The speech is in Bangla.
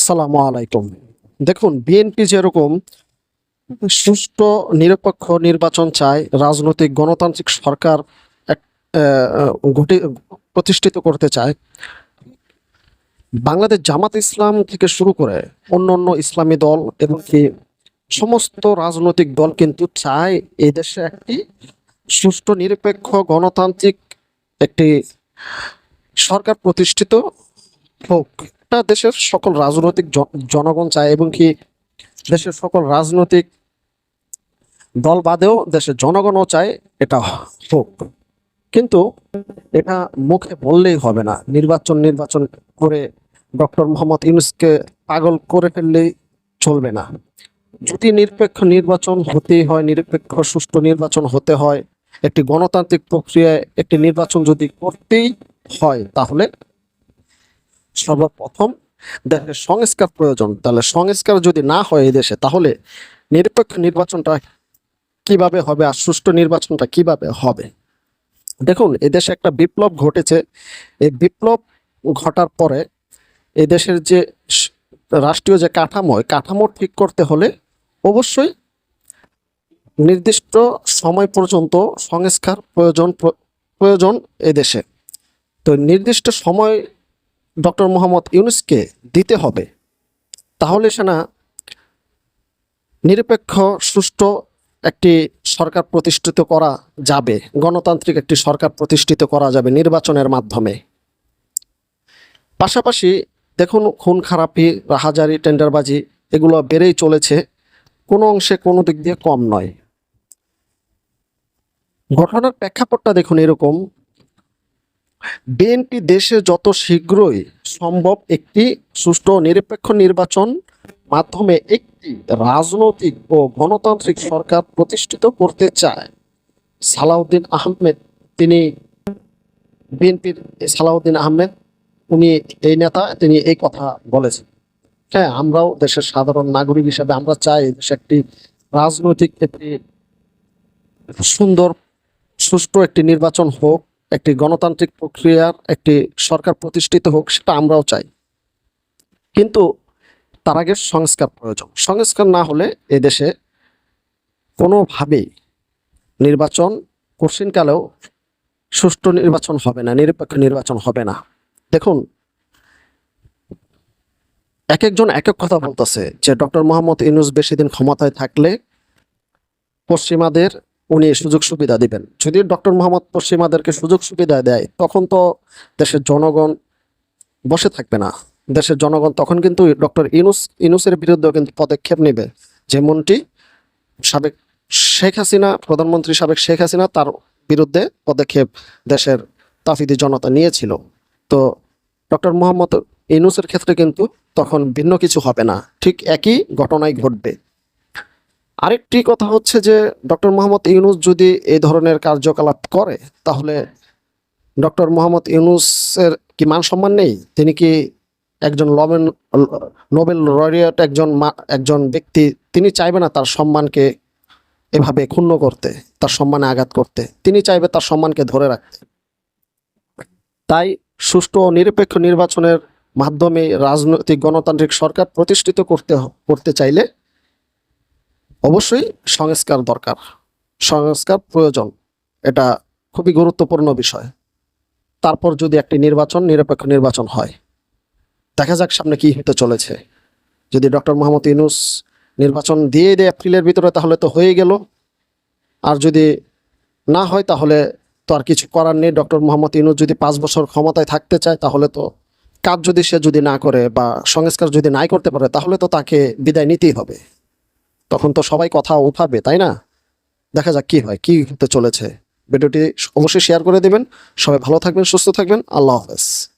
আসসালামু আলাইকুম। দেখুন বিএনপি যেরকম সুষ্ঠু, নিরপেক্ষ নির্বাচন চায়, রাজনৈতিক গণতান্ত্রিক সরকার এক গঠি- প্রতিষ্ঠিত করতে চায়, বাংলাদেশ জামাত ইসলাম থেকে শুরু করে অন্য অন্য ইসলামী দল এবং কি সমস্ত রাজনৈতিক দল কিন্তু চায় এই দেশে একটি সুষ্ঠু, নিরপেক্ষ, গণতান্ত্রিক একটি সরকার প্রতিষ্ঠিত হোক। এটা দেশের সকল রাজনৈতিক জন- জনগণ চায় এবং কি দেশের সকল রাজনৈতিক দল বাদেও দেশের জনগণও চায়, এটা হোক। কিন্তু এটা মুখে বললেই হবে না। নির্বাচন নির্বাচন করে ডক্টর মোহাম্মদ ইউনুসকে পাগল করে ফেললেই চলবে না। যদি নিরপেক্ষ নির্বাচন হতেই হয়, নিরপেক্ষ সুষ্ঠু নির্বাচন হতে হয়, একটি গণতান্ত্রিক প্রক্রিয়ায় একটি নির্বাচন যদি করতেই হয়, তাহলে সর্বপ্রথম দেশের সংস্কার প্রয়োজন। তাহলে সংস্কার যদি না হয় এই দেশে, তাহলে নিরপেক্ষ নির্বাচনটা কীভাবে হবে আর সুষ্ঠু নির্বাচনটা কীভাবে হবে? দেখুন এদেশে একটা বিপ্লব ঘটেছে। এই বিপ্লব ঘটার পরে এই দেশের যে রাষ্ট্রীয় যে কাঠামো কাঠামো ঠিক করতে হলে অবশ্যই নির্দিষ্ট সময় পর্যন্ত সংস্কার প্রয়োজন প্রয়োজন এই দেশে। তো নির্দিষ্ট সময় ডক্টর মোহাম্মদ ইউনুসকে দিতে হবে। তাহলে সে না নিরপেক্ষ, সুষ্ঠু একটি সরকার প্রতিষ্ঠিত করা যাবে, গণতান্ত্রিক একটি সরকার প্রতিষ্ঠিত করা যাবে নির্বাচনের মাধ্যমে। পাশাপাশি দেখুন, খুন, খারাপি, রাহাজারি, টেন্ডারবাজি, এগুলো বেড়েই চলেছে, কোনো অংশে কোনো দিক দিয়ে কম নয়। ঘটনার প্রেক্ষাপটটা দেখুন এরকম বিএনপি দেশে যত শীঘ্রই সম্ভব একটি সুষ্ঠু নিরপেক্ষ নির্বাচন মাধ্যমে একটি রাজনৈতিক ও গণতান্ত্রিক সরকার প্রতিষ্ঠিত করতে চায়। সালাউদ্দিন আহমেদ, তিনি বিএনপির সালাউদ্দিন আহমেদ, উনি এই নেতা, তিনি এই কথা বলেছেন। হ্যাঁ আমরাও দেশের সাধারণ নাগরিক হিসাবে আমরা চাই দেশে একটি রাজনৈতিক একটি সুন্দর, সুষ্ঠু একটি নির্বাচন হোক। একটি গণতান্ত্রিক প্রক্রিয়ার একটি সরকার প্রতিষ্ঠিত হোক, সেটা আমরাও চাই। কিন্তু তার আগে সংস্কার প্রয়োজন। সংস্কার না হলে এদেশে কোনোভাবেই নির্বাচন কঠিনকালেও সুষ্ঠু নির্বাচন হবে না, নিরপেক্ষ নির্বাচন হবে না। দেখুন এক একজন এক এক কথা বলতেছে যে ডক্টর মোহাম্মদ ইউনুস বেশি দিন ক্ষমতায় থাকলে পশ্চিমাদের উনি সুযোগ সুবিধা দিবেন। যদি ডক্টর মোহাম্মদ পশ্চিমাদেরকে সুযোগ সুবিধা দেয়, তখন তো দেশের জনগণ বসে থাকবে না। দেশের জনগণ তখন কিন্তু ডক্টর ইনুস ইনুসের বিরুদ্ধেও কিন্তু পদক্ষেপ নেবে। যেমনটি সাবেক শেখ হাসিনা, প্রধানমন্ত্রী সাবেক শেখ হাসিনা তার বিরুদ্ধে পদক্ষেপ দেশের তাফিদি জনতা নিয়েছিল। তো ডক্টর মোহাম্মদ ইনুসের ক্ষেত্রে কিন্তু তখন ভিন্ন কিছু হবে না। ঠিক একই ঘটনাই ঘটবে। আরেকটি কথা হচ্ছে যে ডক্টর মোহাম্মদ ইউনুস যদি এই ধরনের কার্যকলাপ করে, তাহলে ডক্টর মোহাম্মদ ইউনুসের কি মান সম্মান নেই? তিনি কি একজন লবেন নোবেল লরিয়েট একজন একজন ব্যক্তি, তিনি চাইবে না তার সম্মানকে এভাবে ক্ষুণ্ণ করতে, তার সম্মানে আঘাত করতে? তিনি চাইবে তার সম্মানকে ধরে রাখতে। তাই সুষ্ঠু ও নিরপেক্ষ নির্বাচনের মাধ্যমে রাজনৈতিক গণতান্ত্রিক সরকার প্রতিষ্ঠিত করতে করতে চাইলে অবশ্যই সংস্কার দরকার। সংস্কার প্রয়োজন, এটা খুবই গুরুত্বপূর্ণ বিষয়। তারপর যদি একটি নির্বাচন, নিরপেক্ষ নির্বাচন হয়, দেখা যাক সামনে কি হতে চলেছে। যদি ডক্টর মোহাম্মদ ইউনুস নির্বাচন দিয়ে দেয় এপ্রিলের ভিতরে, তাহলে তো হয়ে গেল। আর যদি না হয়, তাহলে তো আর কিছু করার নেই। ডক্টর মোহাম্মদ ইউনুস যদি পাঁচ বছর ক্ষমতায় থাকতে চায়, তাহলে তো কাজ যদি সে যদি না করে বা সংস্কার যদি নাই করতে পারে, তাহলে তো তাকে বিদায় নিতেই হবে। তখন তো সবাই কথা উঠাবে, তাই না? দেখা যাক কি হয়, কি হতে চলেছে। ভিডিওটি অবশ্যই শেয়ার করে দেবেন। সবাই ভালো থাকবেন, সুস্থ থাকবেন। আল্লাহ হাফেজ।